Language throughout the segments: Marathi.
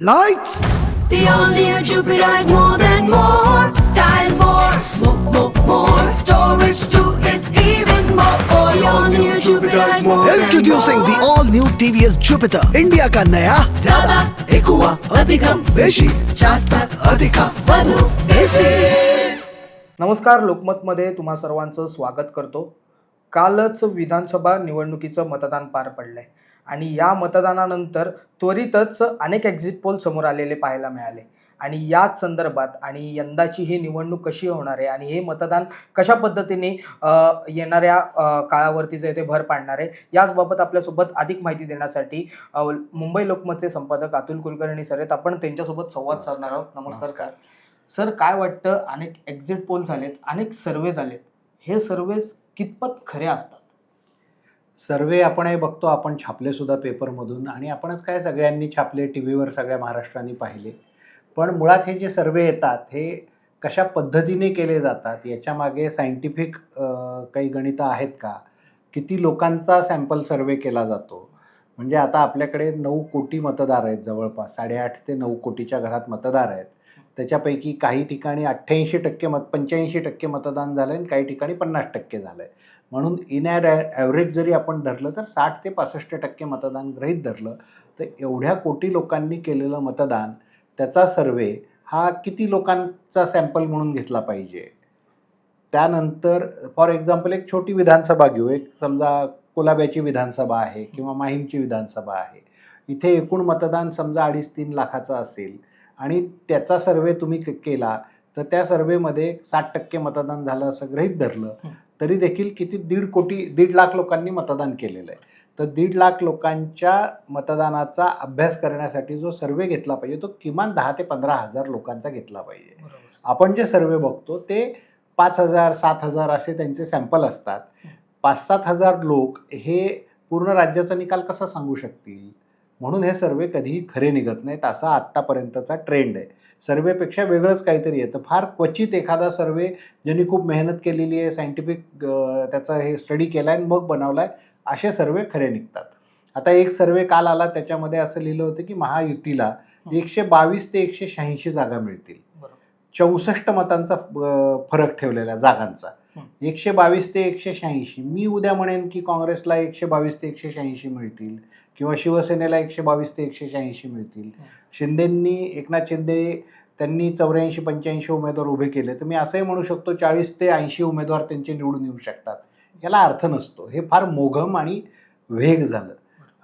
Lights! The only YouTube is more than more. Style more, more, more, more. Storage too is even more. The only YouTube is more Introducing the all new TVS Jupiter. India का नया ज्यादा ఎక్కువ अधिकम बेशी जास्त अधिक वधू बेसी नमस्कार लोकमतमध्ये तुम्हा सर्वांचं स्वागत करतो कालच विधानसभा निवडणुकीचं मतदान पार पडलंय आणि या मतदानानंतर त्वरितच अनेक एक्झिट पोल समोर आलेले पाहायला मिळाले. आणि याच संदर्भात आणि यंदाची ही निवडणूक कशी होणार आहे आणि हे मतदान कशा पद्धतीने येणाऱ्या काळावरती जे ते भर पाडणार आहे याचबाबत आपल्यासोबत अधिक माहिती देण्यासाठी मुंबई लोकमतचे संपादक अतुल कुलकर्णी सर आहेत. आपण त्यांच्यासोबत संवाद साधणार आहोत. नमस्कार सर. सर काय वाटतं? अनेक एक्झिट पोल झालेत अनेक सर्वे झालेत. हे सर्वे कितपत खरे असतात? सर्वे आपण हे बघतो आपण छापले सुद्धा पेपरमधून आणि आपणच काय सगळ्यांनी छापले टी व्हीवर सगळ्या महाराष्ट्राने पाहिले. पण मुळात हे जे सर्वे येतात हे कशा पद्धतीने केले जातात याच्यामागे सायंटिफिक काही गणितं आहेत का? किती लोकांचा सॅम्पल सर्वे केला जातो? म्हणजे आता आपल्याकडे नऊ कोटी मतदार आहेत जवळपास साडेआठ ते नऊ कोटीच्या घरात मतदार आहेत. त्याच्यापैकी काही ठिकाणी अठ्ठ्याऐंशी टक्के मत पंच्याऐंशी टक्के मतदान झालं आहे आणि काही ठिकाणी पन्नास टक्के झालं आहे म्हणून इन ॲर ॲव्हरेज जरी आपण धरलं तर साठ ते पासष्ट टक्के मतदान गृहीत धरलं तर एवढ्या कोटी लोकांनी केलेलं मतदान त्याचा सर्वे हा किती लोकांचा सॅम्पल म्हणून घेतला पाहिजे? त्यानंतर फॉर एक्झाम्पल एक छोटी विधानसभा घेऊ. एक समजा कोलाब्याची विधानसभा आहे किंवा माहीमची विधानसभा आहे. इथे एकूण मतदान समजा अडीच तीन लाखाचं असेल. आणि त्याचा सर्वे तुम्ही केला तर त्या सर्वेमध्ये साठ टक्के मतदान झालं असं गृहीत धरलं तरी देखील किती दीड कोटी दीड लाख लोकांनी मतदान केलेलं आहे. तर दीड लाख लोकांच्या मतदानाचा अभ्यास करण्यासाठी जो सर्वे घेतला पाहिजे तो किमान दहा ते पंधरा हजार लोकांचा घेतला पाहिजे. आपण जे सर्वे बघतो ते पाच हजार सात हजार असे त्यांचे सॅम्पल असतात. पाच सात हजार लोक हे पूर्ण राज्याचा निकाल कसा सांगू शकतील? म्हणून हे सर्वे कधीही खरे निघत नाहीत असा आत्तापर्यंतचा ट्रेंड आहे. सर्वेपेक्षा वेगळंच काहीतरी येतं फार क्वचित एखादा सर्वे ज्यांनी खूप मेहनत केलेली आहे सायंटिफिक त्याचा हे स्टडी केला आहे आणि मग बनवला आहे असे सर्वे खरे निघतात. आता एक सर्वे काल आला त्याच्यामध्ये असं लिहिलं होतं की महायुतीला एकशे बावीस ते एकशे शहाऐंशी जागा मिळतील. चौसष्ट मतांचा फरक ठेवलेला जागांचा. एकशे बावीस ते एकशे शहाऐंशी मी उद्या म्हणेन की काँग्रेसला एकशे बावीस ते एकशे शहाऐंशी मिळतील किंवा शिवसेनेला एकशे बावीस ते एकशे शहाऐंशी मिळतील शिंदेंनी एकनाथ शिंदे त्यांनी चौऱ्याऐंशी पंच्याऐंशी उमेदवार उभे केले. तर मी असंही म्हणू शकतो चाळीस ते ऐंशी उमेदवार त्यांचे निवडून येऊ शकतात. याला अर्थ नसतो. हे फार मोघम आणि वेग झालं.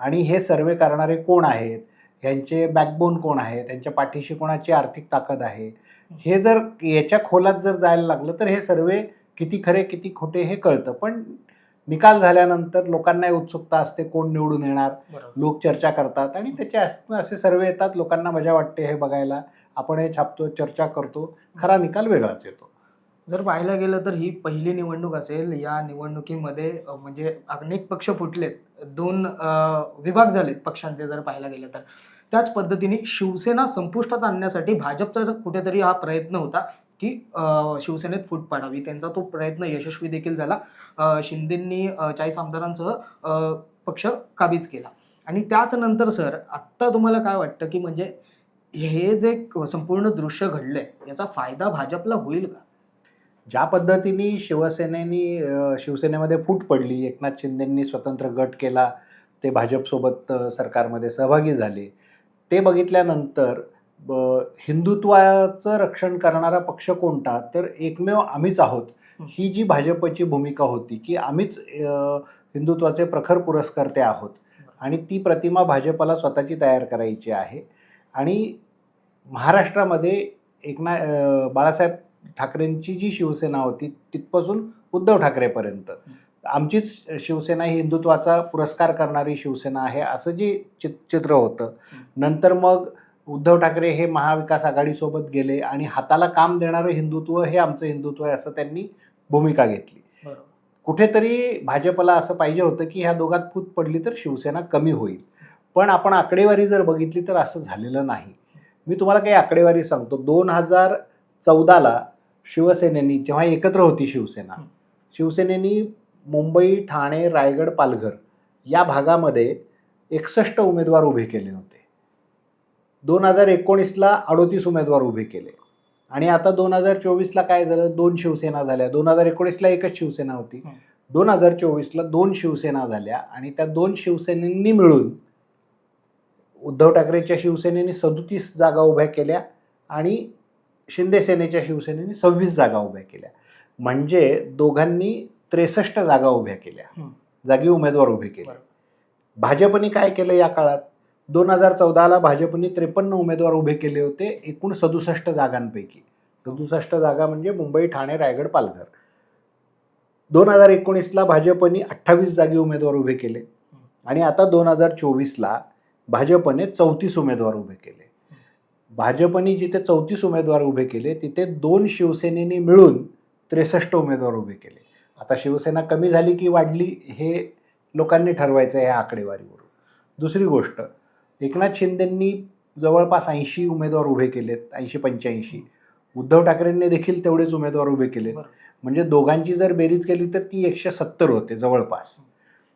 आणि हे सर्वे करणारे कोण आहेत? ह्यांचे बॅकबोन कोण आहे? त्यांच्या पाठीशी कोणाची आर्थिक ताकद आहे? हे जर याच्या खोलात जर जायला लागलं तर हे सर्वे किती खरे किती खोटे हे कळतं. पण निकाल झाल्यानंतर लोकांना उत्सुकता असते कोण निवडून येणार लोक चर्चा करतात आणि त्याचे अस- सर्वे येतात. लोकांना मजा वाटते हे बघायला. आपण हे छापतो चर्चा करतो. खरा निकाल वेगळाच येतो. जर पाहायला गेलं तर ही पहिली निवडणूक असेल या निवडणुकीमध्ये म्हणजे अनेक पक्ष फुटलेत. दोन विभाग झालेत पक्षांचे जर पाहायला गेलं तर. त्याच पद्धतीने शिवसेना संपुष्टात आणण्यासाठी भाजपचा कुठेतरी हा प्रयत्न होता. की शिवसेनेत फूट पाडावी. त्यांचा तो प्रयत्न यशस्वी देखील झाला. शिंदेंनी चाळीस आमदारांसह पक्ष काबीज केला. आणि त्याच नंतर सर आत्ता तुम्हाला काय वाटतं की म्हणजे हे जे संपूर्ण दृश्य घडलंय याचा फायदा भाजपला होईल का? ज्या पद्धतीने शिवसेनेनी शिवसेनेमध्ये फूट पडली एकनाथ शिंदेंनी स्वतंत्र गट केला ते भाजपसोबत सरकारमध्ये सहभागी झाले ते बघितल्यानंतर ब- हिंदुत्वाचं रक्षण करणारा पक्ष कोणता? तर एकमेव आम्हीच आहोत. ही. जी भाजपची भूमिका होती की आम्हीच हिंदुत्वाचे प्रखर पुरस्कर्ते आहोत. आणि ती प्रतिमा भाजपला स्वतःची तयार करायची आहे. आणि महाराष्ट्रामध्ये एकना बाळासाहेब ठाकरेंची जी शिवसेना होती तिथपासून उद्धव ठाकरेपर्यंत. आमचीच शिवसेना ही हिंदुत्वाचा पुरस्कार करणारी शिवसेना आहे असं जे चित चित्र होतं. नंतर मग उद्धव ठाकरे हे महाविकास आघाडीसोबत गेले आणि हाताला काम देणारं हिंदुत्व हे आमचं हिंदुत्व आहे असं त्यांनी भूमिका घेतली. कुठेतरी भाजपला असं पाहिजे होतं की ह्या दोघात फूट पडली तर शिवसेना कमी होईल. पण आपण आकडेवारी जर बघितली तर असं झालेलं नाही. मी तुम्हाला काही आकडेवारी सांगतो. दोन हजार चौदाला शिवसेनेनी जेव्हा एकत्र होती शिवसेना. शिवसेनेनी मुंबई ठाणे रायगड पालघर या भागामध्ये एकसष्ट उमेदवार उभे केले होते. दोन हजार एकोणीसला अडोतीस उमेदवार उभे केले. आणि आता दोन हजार चोवीसला काय झालं? दोन शिवसेना झाल्या. दोन हजार एकोणीसला एकच शिवसेना होती. दोन हजार चोवीसला दोन शिवसेना झाल्या आणि त्या दोन शिवसेनेनी मिळून उद्धव ठाकरेच्या शिवसेनेने सदोतीस जागा उभ्या केल्या आणि शिंदे सेनेच्या शिवसेनेने सव्वीस जागा उभ्या केल्या. म्हणजे दोघांनी त्रेसष्ट जागा उभ्या केल्या. जागी उमेदवार उभे केले. भाजपने काय केलं या काळात? दोन हजार चौदाला भाजपने त्रेपन्न उमेदवार उभे केले होते एकूण सदुसष्ट जागांपैकी. सदुसष्ट जागा म्हणजे मुंबई ठाणे रायगड पालघर. दोन हजार एकोणीसला भाजपने अठ्ठावीस जागी उमेदवार उभे केले. आणि आता दोन हजार चोवीसला भाजपने चौतीस उमेदवार उभे केले. भाजपने जिथे चौतीस उमेदवार उभे केले तिथे दोन शिवसेनेने मिळून त्रेसष्ट उमेदवार उभे केले. आता शिवसेना कमी झाली की वाढली हे लोकांनी ठरवायचं आहे या आकडेवारीवरून. दुसरी गोष्ट एकनाथ शिंदेंनी जवळपास ऐंशी उमेदवार उभे केलेत ऐंशी पंच्याऐंशी. उद्धव ठाकरेंनी देखील तेवढेच उमेदवार उभे केले. म्हणजे दोघांची जर बेरीज केली तर ती एकशे सत्तर होते जवळपास.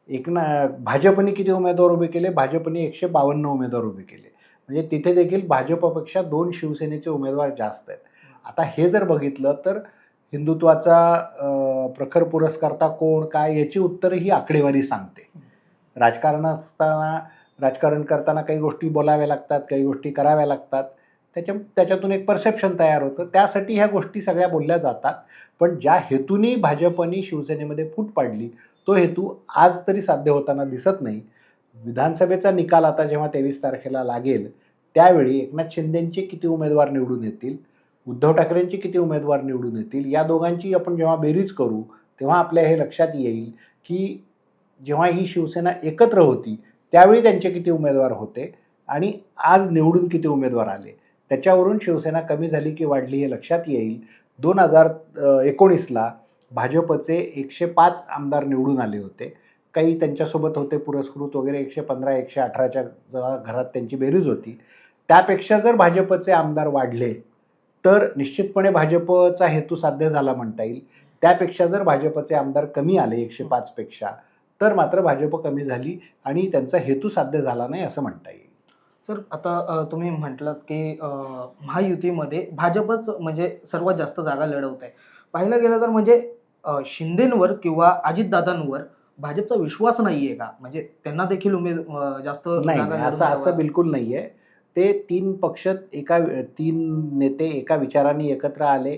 एकना भाजपने किती उमेदवार उभे केले? भाजपने एकशे बावन्न उमेदवार उभे केले. म्हणजे तिथे देखील भाजपपेक्षा दोन शिवसेनेचे उमेदवार जास्त आहेत. आता हे जर बघितलं तर हिंदुत्वाचा प्रखर पुरस्कर्ता कोण काय याची उत्तरं ही आकडेवारी सांगते. राजकारण असताना राजकारण करताना काही गोष्टी बोलाव्या लागतात काही गोष्टी कराव्या लागतात. त्याच्या त्याच्यातून एक परसेप्शन तयार होतं. त्यासाठी ह्या गोष्टी सगळ्या बोलल्या जातात. पण ज्या हेतूनी भाजपनी शिवसेनेमध्ये फूट पाडली तो हेतू आज तरी साध्य होताना दिसत नाही. विधानसभेचा निकाल आता जेव्हा तेवीस तारखेला लागेल त्यावेळी एकनाथ शिंदेंचे किती उमेदवार निवडून येतील? उद्धव ठाकरेंचे किती उमेदवार निवडून येतील? या दोघांची आपण जेव्हा बेरीज करू तेव्हा आपल्या हे लक्षात येईल की जेव्हा ही शिवसेना एकत्र होती त्यावेळी त्यांचे किती उमेदवार होते आणि आज निवडून किती उमेदवार आले? त्याच्यावरून शिवसेना कमी झाली की वाढली हे लक्षात येईल. दोन हजार एकोणीसला भाजपचे एकशे पाच आमदार निवडून आले होते. काही त्यांच्यासोबत होते पुरस्कृत वगैरे एकशे पंधरा एकशे अठराच्या घरात त्यांची बेरीज होती. त्यापेक्षा जर भाजपचे आमदार वाढले तर निश्चितपणे भाजपचा हेतू साध्य झाला म्हणता येईल. त्यापेक्षा जर भाजपचे आमदार कमी आले एकशे पाचपेक्षा तर मात्र भाजप कमी झाली आणि त्यांचा हेतू साध्य झाला नाही असं म्हणता येईल. सर आता तुम्ही म्हटलात की महायुतीमध्ये भाजपच म्हणजे सर्वात जास्त जागा लढवत आहे पाहिलं गेलं तर म्हणजे शिंदेंवर किंवा अजितदादांवर भाजपचा विश्वास नाहीये का? म्हणजे त्यांना देखील उमेद जास्त असं असं बिलकुल नाही आहे ते तीन पक्ष एका तीन नेते एका विचाराने एकत्र आले.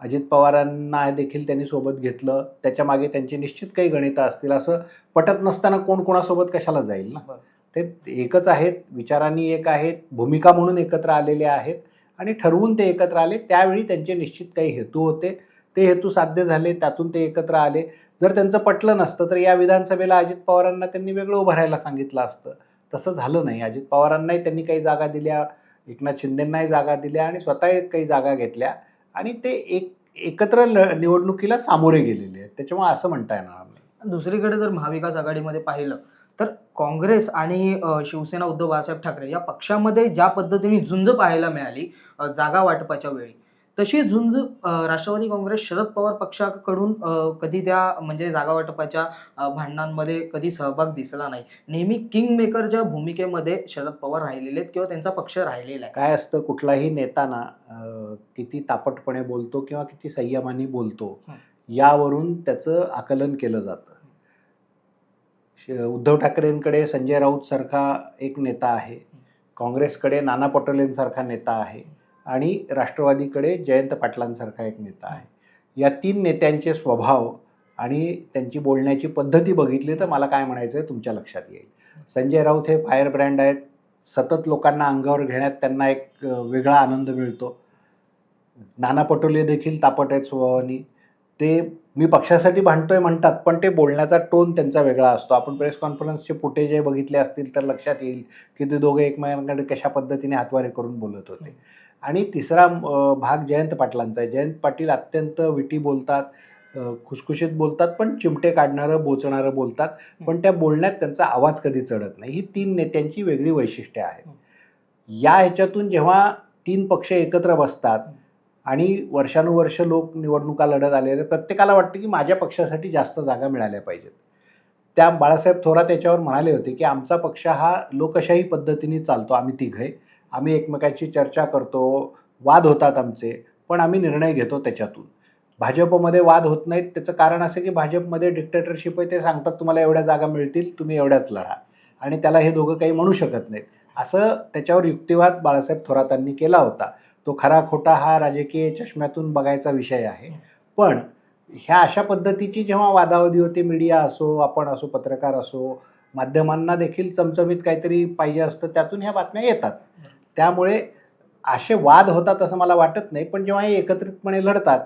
अजित पवारांना देखील त्यांनी सोबत घेतलं. त्याच्यामागे त्यांची निश्चित काही गणितं असतील असं पटत नसताना कोण कोणासोबत कशाला जाईल ना. ते एकच आहेत. विचारांनी एक आहेत. भूमिका म्हणून एकत्र आलेले आहेत. आणि ठरवून ते एकत्र आले. त्यावेळी त्यांचे निश्चित काही हेतू होते. ते हेतू साध्य झाले. त्यातून ते एकत्र आले. जर त्यांचं पटलं नसतं तर या विधानसभेला अजित पवारांना त्यांनी वेगळं उभारायला सांगितलं असतं. तसं झालं नाही. अजित पवारांनाही त्यांनी काही जागा दिल्या. एकनाथ शिंदेंनाही जागा दिल्या आणि स्वतः काही जागा घेतल्या. आणि ते एक एकत्र ल निवडणुकीला सामोरे गेलेले आहेत. त्याच्यामुळे असं म्हणता येणार नाही. दुसरीकडे जर महाविकास आघाडीमध्ये पाहिलं तर काँग्रेस आणि शिवसेना उद्धव बाळासाहेब ठाकरे या पक्षामध्ये ज्या पद्धतीने झुंज पाहायला मिळाली जागा वाटपाच्या वेळी तशी झुंज राष्ट्रवादी काँग्रेस शरद पवार पक्षाकडून कधी त्या म्हणजे जागा वाटपाच्या भांडणांमध्ये कधी सहभाग दिसला नाही. नेहमी किंग मेकरच्या भूमिकेमध्ये शरद पवार राहिलेले आहेत किंवा त्यांचा पक्ष राहिलेला आहे. काय असतं कुठलाही नेता ना किती तापटपणे बोलतो किंवा किती संयमाने बोलतो. यावरून त्याचं आकलन केलं जातं. उद्धव ठाकरेंकडे संजय राऊत सारखा एक नेता आहे. काँग्रेसकडे नाना पटोलेंसारखा नेता आहे. आणि राष्ट्रवादीकडे जयंत पाटलांसारखा एक नेता आहे. या तीन नेत्यांचे स्वभाव आणि त्यांची बोलण्याची पद्धती बघितली तर मला काय म्हणायचं आहे तुमच्या लक्षात येईल. संजय राऊत हे फायर ब्रँड आहेत. सतत लोकांना अंगावर घेण्यात त्यांना एक वेगळा आनंद मिळतो. नाना पटोले देखील तापट आहेत स्वभावानी. ते मी पक्षासाठी भांडतोय म्हणतात पण ते बोलण्याचा टोन त्यांचा वेगळा असतो. आपण प्रेस कॉन्फरन्सचे फुटेज जे बघितले असतील तर लक्षात येईल की ते दोघे एकमेकांकडे कशा पद्धतीने हातवारे करून बोलत होते. आणि तिसरा भाग जयंत पाटलांचा आहे. जयंत पाटील अत्यंत विटी बोलतात खुसखुशीत बोलतात पण चिमटे काढणारं बोचणारं बोलतात. पण त्या बोलण्यात त्यांचा आवाज कधी चढत नाही. ही तीन नेत्यांची वेगळी वैशिष्ट्ये आहेत. या ह्याच्यातून जेव्हा तीन पक्ष एकत्र बसतात आणि वर्षानुवर्ष लोक निवडणुका लढत आलेले प्रत्येकाला वाटतं की माझ्या पक्षासाठी जास्त जागा मिळाल्या पाहिजेत. त्या बाळासाहेब थोरात याच्यावर म्हणाले होते की आमचा पक्ष हा लोकशाही पद्धतीने चालतो आम्ही तिघे आम्ही एकमेकांशी चर्चा करतो वाद होतात आमचे पण आम्ही निर्णय घेतो त्याच्यातून. भाजपमध्ये वाद होत नाहीत त्याचं कारण असं की भाजपमध्ये डिक्टेटरशिप आहे ते सांगतात तुम्हाला एवढ्या जागा मिळतील तुम्ही एवढ्याच लढा. आणि त्याला हे दोघं काही म्हणू शकत नाहीत. असं त्याच्यावर युक्तिवाद बाळासाहेब थोरातांनी केला होता. तो खरा खोटा हा राजकीय चष्म्यातून बघायचा विषय आहे. पण ह्या अशा पद्धतीची जेव्हा वादावादी होते मीडिया असो आपण असो पत्रकार असो माध्यमांना देखील चमचमीत काहीतरी पाहिजे असतं त्यातून ह्या बातम्या येतात. त्यामुळे असे वाद होतात असं मला वाटत नाही पण जेव्हा हे एकत्रितपणे लढतात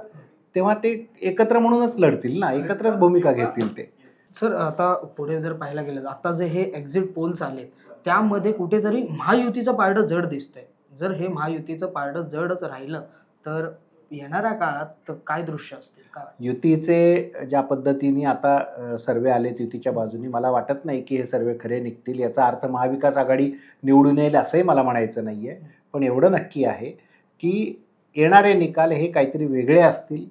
तेव्हा ते एकत्र म्हणूनच लढतील ना? एकत्रच भूमिका घेतील ते. सर आता पुढे जर पाहायला गेलं आता जे हे एक्झिट पोल्स आलेत त्यामध्ये कुठेतरी महायुतीचं पारडं जड दिसतंय. जर हे महायुतीचं पारडं जडच राहिलं तर येणाऱ्या काळात काय दृश्य असतील? काय युतीचे ज्या पद्धतीने आता सर्वे आलेत युतीच्या बाजूनी मला वाटत नाही की हे सर्वे खरे निघतील. याचा अर्थ महाविकास आघाडी निवडून येईल असंही मला म्हणायचं नाही आहे पण एवढं नक्की आहे की येणारे निकाल हे काहीतरी वेगळे असतील.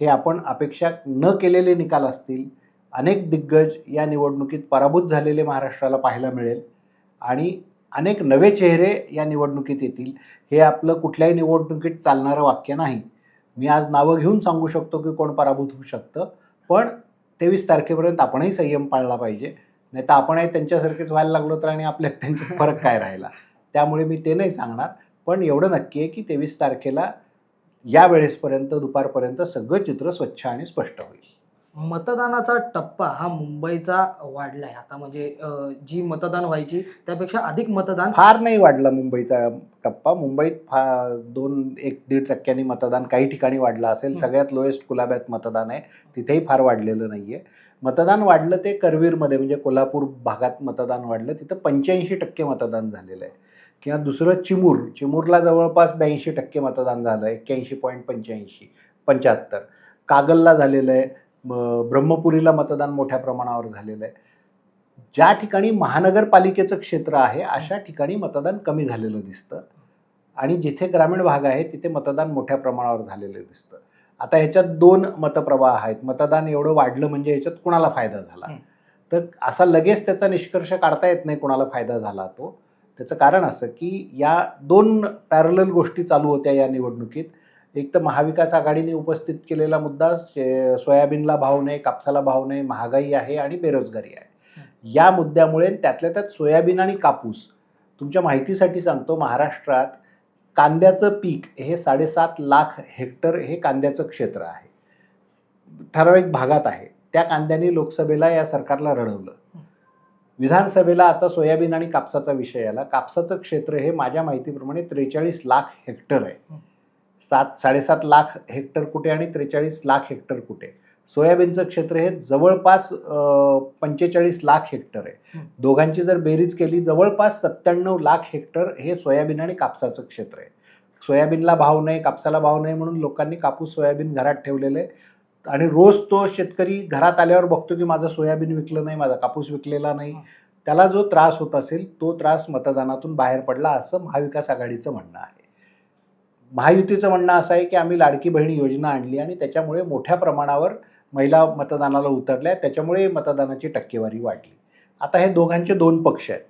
हे आपण अपेक्षा न केलेले निकाल असतील. अनेक दिग्गज या निवडणुकीत पराभूत झालेले महाराष्ट्राला पाहायला मिळेल. आणि अनेक नवे चेहरे या निवडणुकीत येतील. हे आपलं कुठल्याही निवडणुकीत चालणारं वाक्य नाही. मी आज नावं घेऊन सांगू शकतो की कोण पराभूत होऊ शकतं. पण तेवीस तारखेपर्यंत आपणही संयम पाळला पाहिजे. नाही तर आपणही त्यांच्यासारखेच व्हायला लागलो तर आणि आपल्यात त्यांचा फरक काय राहिला? त्यामुळे मी ते नाही सांगणार. पण एवढं नक्की आहे की तेवीस तारखेला या वेळेसपर्यंत दुपारपर्यंत सगळं चित्र स्वच्छ आणि स्पष्ट होईल. मतदानाचा टप्पा हा मुंबईचा वाढलाय. आता म्हणजे जी मतदान व्हायची त्यापेक्षा अधिक मतदान फार नाही वाढला मुंबईचा टप्पा. मुंबईत फा दोन एक दीड टक्क्यांनी मतदान काही ठिकाणी वाढलं असेल. सगळ्यात लोएस्ट कुलाब्यात मतदान आहे. तिथेही फार वाढलेलं नाही आहे मतदान वाढलं ते करवीरमध्ये म्हणजे कोल्हापूर भागात मतदान वाढलं. तिथं पंच्याऐंशी टक्के मतदान झालेलं आहे. किंवा दुसरं चिमूर. चिमूरला जवळपास ब्याऐंशी टक्के मतदान झालं एक्क्याऐंशी पॉईंट पंच्याऐंशी पंच्याहत्तर. कागलला झालेलं आहे. ब्रह्मपुरीला मतदान मोठ्या प्रमाणावर झालेलं आहे. ज्या ठिकाणी महानगरपालिकेचं क्षेत्र आहे अशा ठिकाणी मतदान कमी झालेलं दिसतं. आणि जिथे ग्रामीण भाग आहे तिथे मतदान मोठ्या प्रमाणावर झालेलं दिसतं. आता ह्याच्यात दोन मतप्रवाह आहेत. मतदान एवढं वाढलं म्हणजे ह्याच्यात कुणाला फायदा झाला. तर असा लगेच त्याचा निष्कर्ष काढता येत नाही कुणाला फायदा झाला तो. त्याचं कारण असं की या दोन पॅरलल गोष्टी चालू होत्या या निवडणुकीत. एक तर महाविकास आघाडीने उपस्थित केलेला मुद्दा सोयाबीनला भाव नाही कापसाला भाव नाही महागाई आहे आणि बेरोजगारी आहे. या मुद्द्यामुळे त्यातल्या त्यात सोयाबीन आणि कापूस तुमच्या माहितीसाठी सांगतो महाराष्ट्रात कांद्याचं पीक हे साडेसात लाख हेक्टर हे कांद्याचं क्षेत्र आहे. ठराविक भागात आहे. त्या कांद्याने लोकसभेला या सरकारला रडवलं. विधानसभेला आता सोयाबीन आणि कापसाचा विषय आला. कापसाचं क्षेत्र हे माझ्या माहितीप्रमाणे त्रेचाळीस लाख हेक्टर आहे. सात साडेसात लाख हेक्टर कुठे आणि त्रेचाळीस लाख हेक्टर कुठे? सोयाबीनचं क्षेत्र हे जवळपास पंचेचाळीस लाख हेक्टर आहे. दोघांची जर बेरीज केली जवळपास सत्त्याण्णव लाख हेक्टर हे सोयाबीन आणि कापसाचं क्षेत्र आहे. सोयाबीनला भाव नाही कापसाला भाव नाही म्हणून लोकांनी कापूस सोयाबीन घरात ठेवलेलं आहे. आणि रोज तो शेतकरी घरात आल्यावर बघतो की माझं सोयाबीन विकलं नाही माझा कापूस विकलेला नाही. त्याला जो त्रास होत असेल तो त्रास मतदानातून बाहेर पडला असं महाविकास आघाडीचं म्हणणं आहे. महायुतीचं म्हणणं असं आहे की आम्ही लाडकी बहिणी योजना आणली आणि त्याच्यामुळे मोठ्या प्रमाणावर महिला मतदानाला उतरल्या त्याच्यामुळे मतदानाची टक्केवारी वाढली आता हे दोघांचे दोन पक्ष आहेत.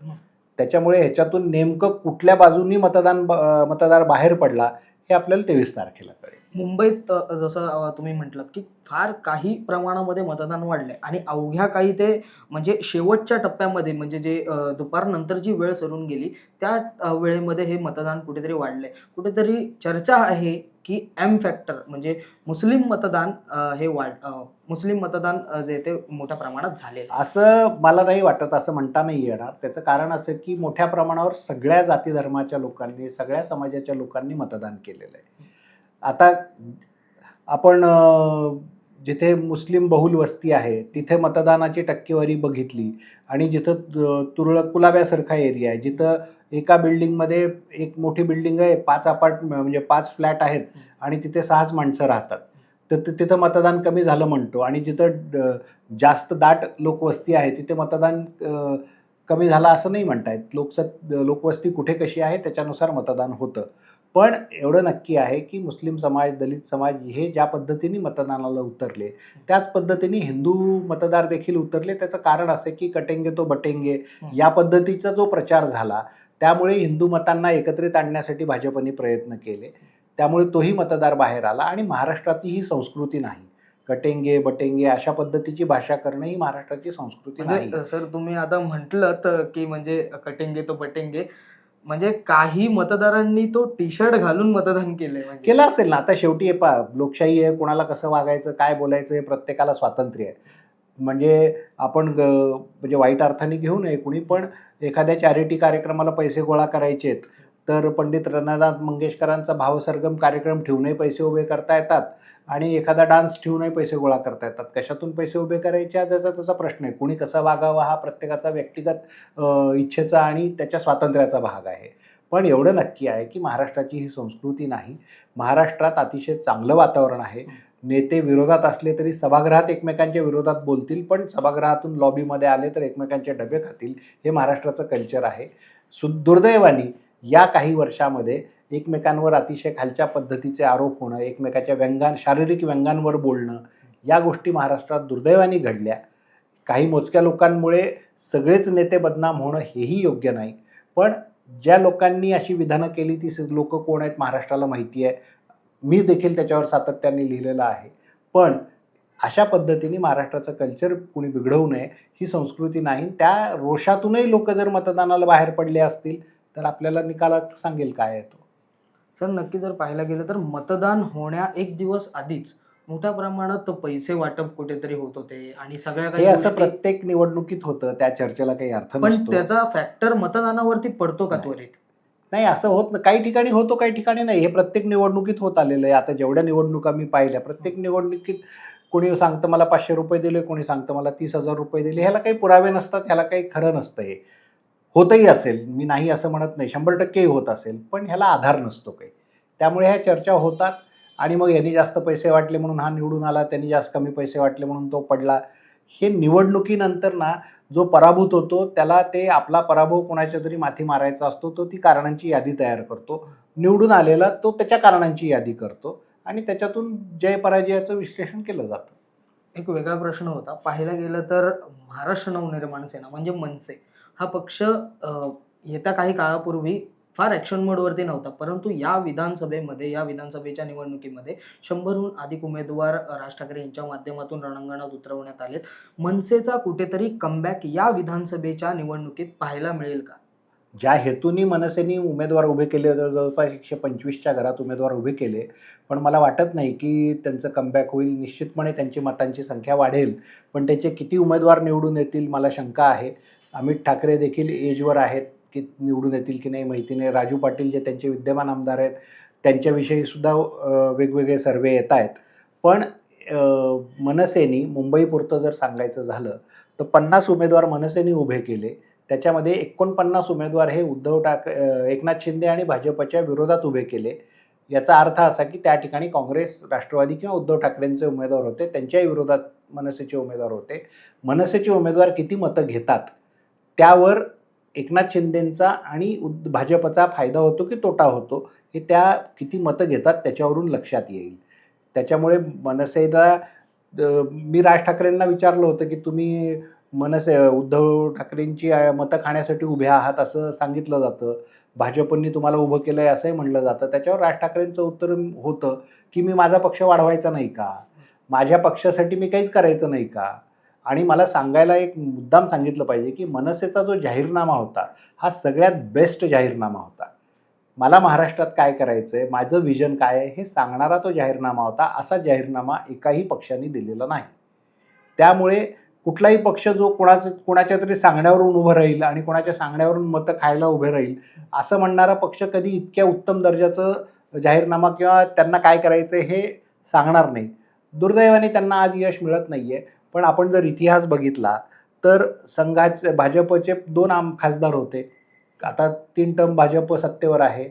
त्याच्यामुळे ह्याच्यातून नेमकं कुठल्या बाजूनी मतदान मतदार बाहेर पडला हे आपल्याला तेवीस तारखेला कळेल. मुंबईत जसं तुम्ही म्हटलात की फार काही प्रमाणामध्ये मतदान वाढलं आहे आणि अवघ्या काही ते म्हणजे शेवटच्या टप्प्यामध्ये म्हणजे जे दुपारनंतर जी वेळ सरून गेली त्या वेळेमध्ये हे मतदान कुठेतरी वाढलं आहे कुठेतरी चर्चा आहे की एम फॅक्टर म्हणजे मुस्लिम मतदान हे वाढ मुस्लिम मतदान जे ते मोठ्या प्रमाणात झालेलं असं मला नाही वाटत असं म्हणता नाही येणार. त्याचं कारण असं की मोठ्या प्रमाणावर सगळ्या जाती धर्माच्या लोकांनी सगळ्या समाजाच्या लोकांनी मतदान केलेलं आहे. आता आपण जिथे मुस्लिम बहुल वस्ती आहे तिथे मतदानाची टक्केवारी बघितली. आणि जिथं तुरळक कुलाब्यासारखा एरिया आहे जिथं एका बिल्डिंगमध्ये एक मोठी बिल्डिंग आहे पाच अपार्ट म्हणजे पाच फ्लॅट आहेत आणि तिथे सहाच माणसं राहतात. तर तिथं मतदान कमी झालं म्हणतो. आणि जिथं ड- जास्त दाट लोकवस्ती आहे तिथे मतदान कमी झालं असं नाही म्हणता येत. लोकस लोकवस्ती कुठे कशी आहे त्याच्यानुसार मतदान होतं. पण एवढं नक्की आहे की मुस्लिम समाज दलित समाज हे ज्या पद्धतीने मतदानाला उतरले त्याच पद्धतीने हिंदू मतदार देखील उतरले. त्याचं कारण असं की कटेंगे तो बटेंगे या पद्धतीचा जो प्रचार झाला त्यामुळे हिंदू मतांना एकत्रित आणण्यासाठी भाजपने प्रयत्न केले. त्यामुळे तोही मतदार बाहेर आला आणि महाराष्ट्राची ही संस्कृती नाही. कटेंगे बटेंगे अशा पद्धतीची भाषा करणं ही महाराष्ट्राची संस्कृती नाही. म्हणजे सर तुम्ही आता म्हटलं की म्हणजे कटेंगे तो बटेंगे. म्हणजे काही मतदारांनी तो टी शर्ट घालून मतदान केलंय म्हणजे. केलं असेल ना. आता शेवटी हे पा लोकशाही आहे कोणाला कसं वागायचं काय बोलायचं हे प्रत्येकाला स्वातंत्र्य आहे. म्हणजे आपण ग- म्हणजे वाईट अर्थाने घेऊ नये कुणी पण एखाद्या चॅरिटी कार्यक्रमाला पैसे गोळा करायचे आहेत तर पंडित रणानाथ मंगेशकरांचा भावसरगम कार्यक्रम ठेवूनही पैसे उभे करता येतात. आणि एखादा डान्स ठेवूनही पैसे गोळा करता येतात. कशातून पैसे उभे करायचे हा त्याचा त्याचा प्रश्न आहे. कुणी कसा वागावा हा प्रत्येकाचा व्यक्तिगत इच्छेचा आणि त्याच्या स्वातंत्र्याचा भाग आहे. पण एवढं नक्की आहे की महाराष्ट्राची ही संस्कृती नाही. महाराष्ट्रात अतिशय चांगलं वातावरण आहे. नेते विरोधात असले तरी सभागृहात एकमेकांच्या विरोधात बोलतील पण सभागृहातून लॉबीमध्ये आले तर एकमेकांचे डबे खातील. हे महाराष्ट्राचं कल्चर आहे. सु दुर्दैवाने या काही वर्षामध्ये एकमेकांवर अतिशय खालच्या पद्धतीचे आरोप होणं एकमेकाच्या व्यंगां शारीरिक व्यंगांवर बोलणं या गोष्टी महाराष्ट्रात दुर्दैवाने घडल्या. काही मोजक्या लोकांमुळे सगळेच नेते बदनाम होणं हेही योग्य नाही. पण ज्या लोकांनी अशी विधानं केली ती लोक कोण आहेत महाराष्ट्राला माहिती आहे. मी देखील त्याच्यावर सातत्याने लिहिलेलं आहे. पण अशा पद्धतीने महाराष्ट्राचं कल्चर कुणी बिघडवू नये ही संस्कृती नाही. त्या रोषातूनही लोक जर मतदानाला बाहेर पडले असतील तर आपल्याला निकालात सांगेल काय येतो सर नक्की जर पाहायला गेलं तर मतदान होण्या एक दिवस आधीच मोठ्या प्रमाणात पैसे वाटप कुठेतरी होत होते आणि सगळ्या हे काही असं गोष्टी- प्रत्येक निवडणुकीत होतं त्या चर्चेला काही अर्थ पण नसतो. त्याचा फॅक्टर मतदानावरती पडतो का नाही. त्वरित? नाही असं होत नाही काही ठिकाणी होतो काही ठिकाणी नाही. हे प्रत्येक निवडणुकीत होत आलेलं आहे. आता जेवढ्या निवडणुका मी पाहिल्या प्रत्येक निवडणुकीत कोणी सांगतं मला पाचशे रुपये दिले कोणी सांगतं मला तीस हजार रुपये दिले ह्याला काही पुरावे नसतात ह्याला काही खरं नसतं हे. होतही असेल. मी नाही असं म्हणत नाही. शंभर टक्केही होत असेल. पण ह्याला आधार नसतो काही. त्यामुळे ह्या चर्चा होतात आणि मग यांनी जास्त पैसे वाटले म्हणून हा निवडून आला त्यांनी जास्त कमी पैसे वाटले म्हणून तो पडला. हे निवडणुकीनंतर ना जो पराभूत होतो त्याला ते आपला पराभव कोणाच्या तरी माथी मारायचा असतो तो ती कारणांची यादी तयार करतो. निवडून आलेला तो त्याच्या कारणांची यादी करतो आणि त्याच्यातून जय पराजयाचं विश्लेषण केलं जातं. एक वेगळा प्रश्न होता. पाहायला गेलं तर महाराष्ट्र नवनिर्माण सेना म्हणजे मनसे हा पक्ष येत्या काही काळापूर्वी फार ॲक्शन मोडवरती नव्हता. परंतु या विधानसभेमध्ये या विधानसभेच्या निवडणुकीमध्ये शंभरहून अधिक उमेदवार राज ठाकरे यांच्या माध्यमातून रणांगणात उतरवण्यात आलेत. मनसेचा कुठेतरी कमबॅक या विधानसभेच्या निवडणुकीत पाहायला मिळेल का? ज्या हेतूनी मनसेनी उमेदवार उभे केले जवळपास एकशे पंचवीसच्या घरात उमेदवार उभे केले. पण मला वाटत नाही की त्यांचं कमबॅक होईल. निश्चितपणे त्यांची मतांची संख्या वाढेल. पण त्याचे किती उमेदवार निवडून येतील मला शंका आहे. अमित ठाकरे देखील एजवर आहेत की निवडून येतील की नाही माहिती नाही. राजू पाटील जे त्यांचे विद्यमान आमदार आहेत त्यांच्याविषयी सुद्धा वेगवेगळे सर्वे येत आहेत. पण मनसेनी मुंबईपुरतं जर सांगायचं झालं तर पन्नास उमेदवार मनसेने उभे केले. त्याच्यामध्ये एकोणपन्नास उमेदवार हे उद्धव ठाकरे एकनाथ शिंदे आणि भाजपच्या विरोधात उभे केले. याचा अर्थ असा की त्या ठिकाणी काँग्रेस राष्ट्रवादी किंवा उद्धव ठाकरेंचे उमेदवार होते त्यांच्याही विरोधात मनसेचे उमेदवार होते. मनसेचे उमेदवार किती मतं घेतात? त्यावर एकनाथ शिंदेंचा आणि उद भाजपचा फायदा होतो की तोटा होतो हे त्या किती मतं घेतात त्याच्यावरून लक्षात येईल. त्याच्यामुळे मनसेला मी राज ठाकरेंना विचारलं होतं की तुम्ही मनसे उद्धव ठाकरेंची मतं खाण्यासाठी उभे आहात असं सांगितलं जातं. भाजपनी तुम्हाला उभं केलं आहे असंही म्हणलं जातं. त्याच्यावर राज ठाकरेंचं उत्तर होतं की मी माझा पक्ष वाढवायचा नाही का? माझ्या पक्षासाठी मी काहीच करायचं नाही का? आणि मला सांगायला एक मुद्दाम सांगितलं पाहिजे की मनसेचा जो जाहीरनामा होता हा सगळ्यात बेस्ट जाहीरनामा होता. मला महाराष्ट्रात काय करायचं आहे माझं विजन काय आहे? हे सांगणारा तो जाहीरनामा होता. असा जाहीरनामा एकाही पक्षाने दिलेला नाही. त्यामुळे कुठलाही पक्ष जो कोणाचं कोणाच्या तरी सांगण्यावरून उभं राहील आणि कोणाच्या सांगण्यावरून मतं खायला उभे राहील असं म्हणणारा पक्ष कधी इतक्या उत्तम दर्जाचं जाहीरनामा किंवा त्यांना काय करायचं हे सांगणार नाही. दुर्दैवाने त्यांना आज यश मिळत नाही आहे पण आपण जर इतिहास बघितला तर संघाचे भाजपचे दोन आम खासदार होते. आता तीन टर्म भाजप सत्तेवर आहे.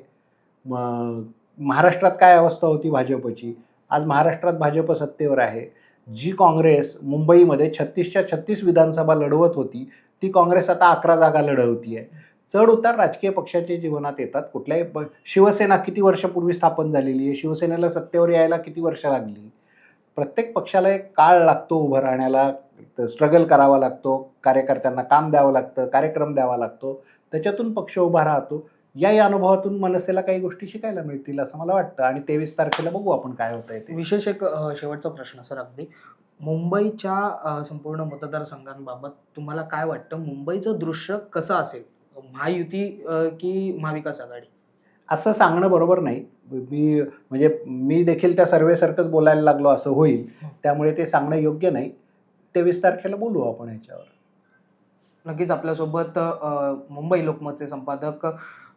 म- महाराष्ट्रात काय अवस्था होती भाजपची? आज महाराष्ट्रात भाजप सत्तेवर आहे. जी काँग्रेस मुंबईमध्ये छत्तीसच्या छत्तीस विधानसभा लढवत होती ती काँग्रेस आता अकरा जागा लढवती आहे चढ उतार राजकीय पक्षाच्या जीवनात येतात. कुठल्याही प शिवसेना किती वर्षापूर्वी स्थापन झालेली आहे? शिवसेनेला सत्तेवर यायला किती वर्ष लागली? प्रत्येक पक्षाला एक काळ लागतो उभं राहण्याला. स्ट्रगल करावा लागतो. कार्यकर्त्यांना काम द्यावं लागतं. कार्यक्रम द्यावा लागतो. त्याच्यातून पक्ष उभा राहतो. या या अनुभवातून मनसेला काही गोष्टी शिकायला मिळतील असं मला वाटतं. आणि तेवीस तारखेला बघू आपण काय होतंय ते. विशेष एक शेवटचा प्रश्न सर अगदी. मुंबईच्या संपूर्ण मतदारसंघांबाबत तुम्हाला काय वाटतं? मुंबईचं दृश्य कसं असेल? महायुती की महाविकास आघाडी? असं सांगणं बरोबर नाही. मी म्हणजे मी देखील त्या सर्वेसारखंच बोलायला लागलो असं होईल. त्यामुळे ते सांगणं योग्य नाही. तेवीस तारखेला बोलू आपण याच्यावर. नक्कीच आपल्यासोबत मुंबई लोकमतचे संपादक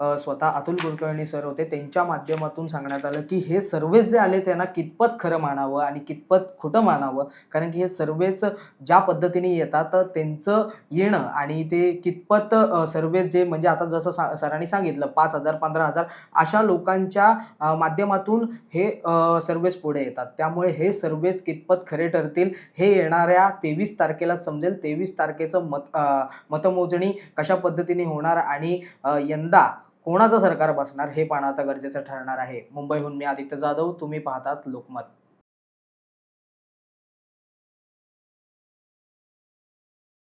स्वतः अतुल कुलकर्णी सर होते त्यांच्या माध्यमातून सांगण्यात आलं की हे सर्वेच जे आले त्यांना कितपत खरं मानावं आणि कितपत खोटं मानावं? कारण की हे सर्वेच ज्या पद्धतीने येतात त्यांचं येणं आणि ते कितपत सर्वेच जे म्हणजे आता जसं सा सरांनी सांगितलं पाच हजार पंधरा हजार अशा लोकांच्या माध्यमातून हे सर्वेच पुढे येतात. त्यामुळे हे सर्वेच कितपत खरे ठरतील हे येणाऱ्या तेवीस तारखेला समजेल. तेवीस तारखेचं मत मतमोजणी कशा पद्धतीने होणार आणि यंदा कोणाचं सरकार बसणार हे पाहणं आता गरजेचं ठरणार आहे. मुंबईहून मी आदित्य जाधव तुम्ही पाहतात लोकमत.